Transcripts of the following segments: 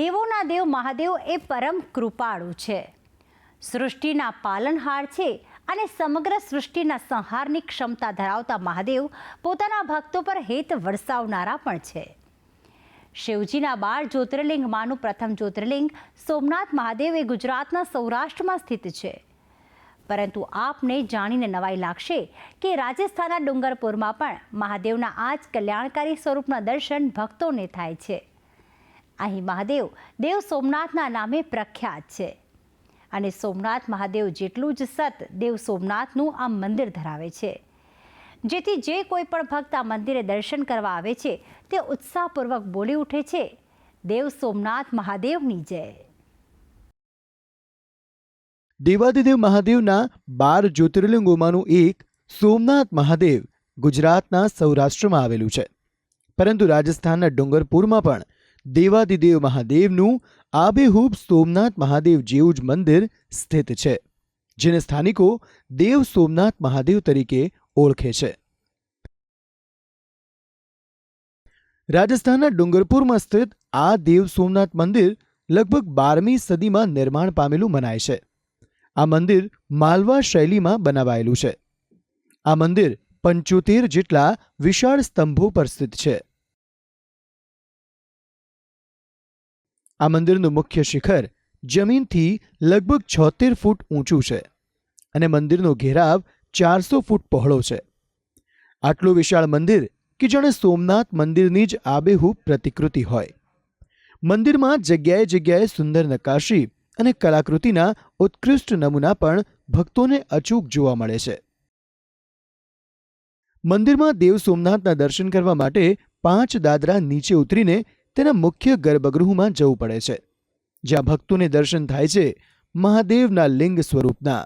દેવોના દેવ મહાદેવ એ પરમ કૃપાળુ છે. સૃષ્ટિના પાલનહાર છે અને સમગ્ર સૃષ્ટિના સંહારની ક્ષમતા ધરાવતા મહાદેવ પોતાના ભક્તો પર હેત વરસાવનારા પણ છે. શિવજીના બાર જ્યોતિર્લિંગમાંનું પ્રથમ જ્યોતિર્લિંગ સોમનાથ મહાદેવ એ ગુજરાતના સૌરાષ્ટ્રમાં સ્થિત છે. પરંતુ આપને જાણીને નવાઈ લાગશે કે રાજસ્થાનના ડુંગરપુરમાં પણ મહાદેવના આ જ કલ્યાણકારી સ્વરૂપના દર્શન ભક્તોને થાય છે. અહીં મહાદેવ દેવ સોમનાથના નામે પ્રખ્યાત છે. અને સોમનાથ મહાદેવ જેટલું જ સત દેવ સોમનાથનું આ મંદિર ધરાવે છે. જેથી જે કોઈ પણ ભક્ત આ મંદિરે દર્શન કરવા આવે છે, તે ઉત્સાહપૂર્વક બોલી ઉઠે છે, દેવ સોમનાથ મહાદેવની જય. દેવાદિદેવ મહાદેવના બાર જ્યોતિર્લિંગોમાંનું એક સોમનાથ મહાદેવ ગુજરાતના સૌરાષ્ટ્રમાં આવેલું છે. પરંતુ રાજસ્થાનના ડુંગરપુરમાં પણ દેવાદિદેવ મહાદેવનું આબેહૂબ સોમનાથ મહાદેવ જેવું જ મંદિર સ્થિત છે, જેને સ્થાનિકો દેવ સોમનાથ મહાદેવ તરીકે ઓળખે છે. રાજસ્થાનના ડુંગરપુરમાં સ્થિત આ દેવ સોમનાથ મંદિર લગભગ બારમી સદીમાં નિર્માણ પામેલું મનાય છે. આ મંદિર માલવા શૈલીમાં બનાવાયેલું છે. આ મંદિર પંચોતેર જેટલા વિશાળ સ્તંભો પર સ્થિત છે. આ મંદિરનું મુખ્ય શિખર જમીનથી લગભગ છોતેર ફૂટ ઊંચું છે અને મંદિરનો ઘેરાવ ચારસો ફૂટ પહોળો છે. આટલું વિશાળ મંદિર કે જાણે સોમનાથ મંદિરની જ આબેહૂબ પ્રતિકૃતિ હોય. મંદિરમાં જગ્યાએ જગ્યાએ સુંદર નકાશી અને કલાકૃતિના ઉત્કૃષ્ટ નમૂના પણ ભક્તોને અચૂક જોવા મળે છે. મંદિરમાં દેવ સોમનાથના દર્શન કરવા માટે પાંચ દાદરા નીચે ઉતરીને તેના મુખ્ય ગર્ભગૃહમાં જવું પડે છે જ્યાં ભક્તોને દર્શન થાય છે મહાદેવના લિંગ સ્વરૂપના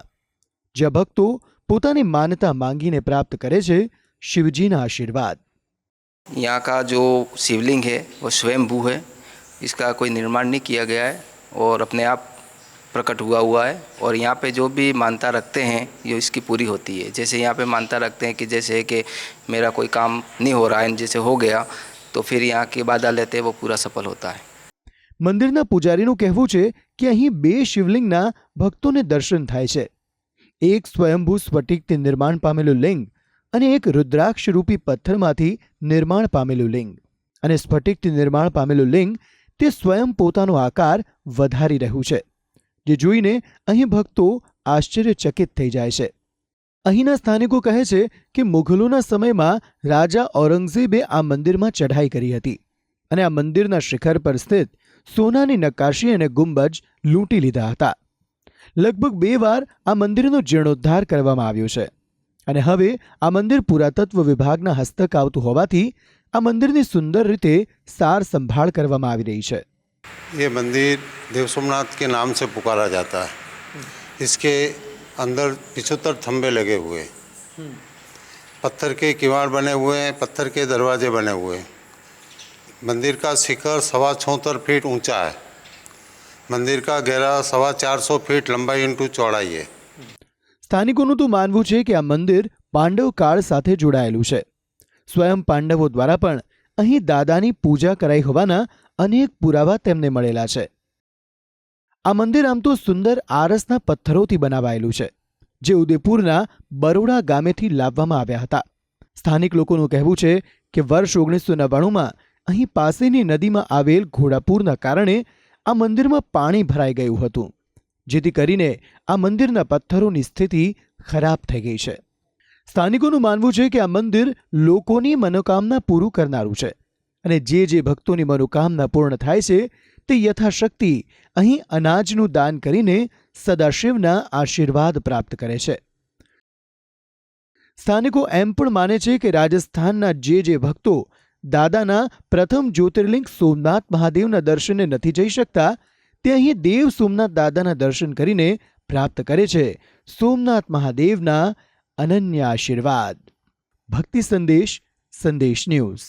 જ્યાં ભક્તો પોતાની માનતા માંગીને પ્રાપ્ત કરે છે શિવજીના આશીર્વાદ यहाँ का जो शिवलिंग है वो स्वयंभू है इसका कोई निर्माण नहीं किया गया है और अपने आप प्रकट हुआ हुआ है और यहाँ पे जो भी मानता रखते हैं ये इसकी पूरी होती है जैसे यहाँ पे मानता रखते हैं कि जैसे कि मेरा कोई काम नहीं हो रहा है जैसे हो गया तो फिर यहाँ के बाधा लेते हैं वो पूरा सफल होता है મંદિરના પૂજારીનું કહેવું છે કે અહીં બે શિવલિંગના ભક્તોને દર્શન થાય છે એક સ્વયંભૂ સ્ફટિકથી નિર્માણ પામેલું લિંગ અને એક રુદ્રાક્ષ રૂપી પથ્થરમાંથી નિર્માણ પામેલું લિંગ અને સ્ફટિકથી નિર્માણ પામેલું લિંગ તે સ્વયં પોતાનો આકાર વધારી રહ્યું છે જે જોઈને અહીં ભક્તો આશ્ચર્યચકિત થઈ જાય છે અહીંના સ્થાનિકો કહે છે કે મુઘલોના સમયમાં રાજા ઔરંગઝેબે આ મંદિરમાં ચઢાઈ કરી હતી અને આ મંદિરના શિખર પર સ્થિત સોનાની નકાશી અને ગુંબજ લૂંટી લીધા હતા લગભગ બે વાર આ મંદિરનો જીર્ણોદ્ધાર કરવામાં આવ્યો છે અને હવે આ મંદિર પુરાતત્વ વિભાગના હસ્તક આવતું હોવાથી આ મંદિરની સુંદર રીતે સાર સંભાળ કરવામાં આવી રહી છે ये मंदिर देव सोमनाथ के नाम से पुकारा जाता है इसके अंदर पिछहत्तर थंबे लगे हुए हैं पत्थर के किवाड़ बने हुए हैं पत्थर के दरवाजे बने हुए हैं मंदिर का शिखर सवा छोहत्तर फीट ऊंचा है मंदिर का गहरा सवा चार सौ फीट लंबाई इंटू चौड़ाई है સ્થાનિકોનું તો માનવું છે કે આ મંદિર પાંડવ કાળ સાથે જોડાયેલું છે સ્વયં પાંડવો દ્વારા પણ અહીં દાદાની પૂજા કરાઈ હોવાના અનેક પુરાવા તેમને મળેલા છે આ મંદિર આમ તો સુંદર આરસના પથ્થરોથી બનાવાયેલું છે, જે ઉદયપુરના બરોડા ગામેથી લાવવામાં આવ્યા હતા. સ્થાનિક લોકોનું કહેવું છે કે વર્ષ ઓગણીસો નવ્વાણુંમાં અહીં પાસેની નદીમાં આવેલ ઘોડાપૂરના કારણે આ મંદિરમાં પાણી ભરાઈ ગયું હતું, જેથી કરીને આ મંદિરના પથ્થરોની સ્થિતિ ખરાબ થઈ ગઈ છે. સ્થાનિકોનું માનવું છે કે આ મંદિર લોકોની મનોકામના પૂરું કરનારું છે અને જે જે ભક્તોની મનોકામના પૂર્ણ થાય છે તે યથાશક્તિ અહીં અનાજનું દાન કરીને સદાશિવના આશીર્વાદ પ્રાપ્ત કરે છે. સ્થાનિકો એમ પણ માને છે કે રાજસ્થાનના જે જે ભક્તો દાદાના પ્રથમ જ્યોતિર્લિંગ સોમનાથ મહાદેવના દર્શને નથી જઈ શકતા, તે અહીં દેવ સોમનાથ દાદાના દર્શન કરીને પ્રાપ્ત કરે છે સોમનાથ મહાદેવના અનન્ય આશીર્વાદ. ભક્તિ સંદેશ સંદેશ ન્યૂઝ.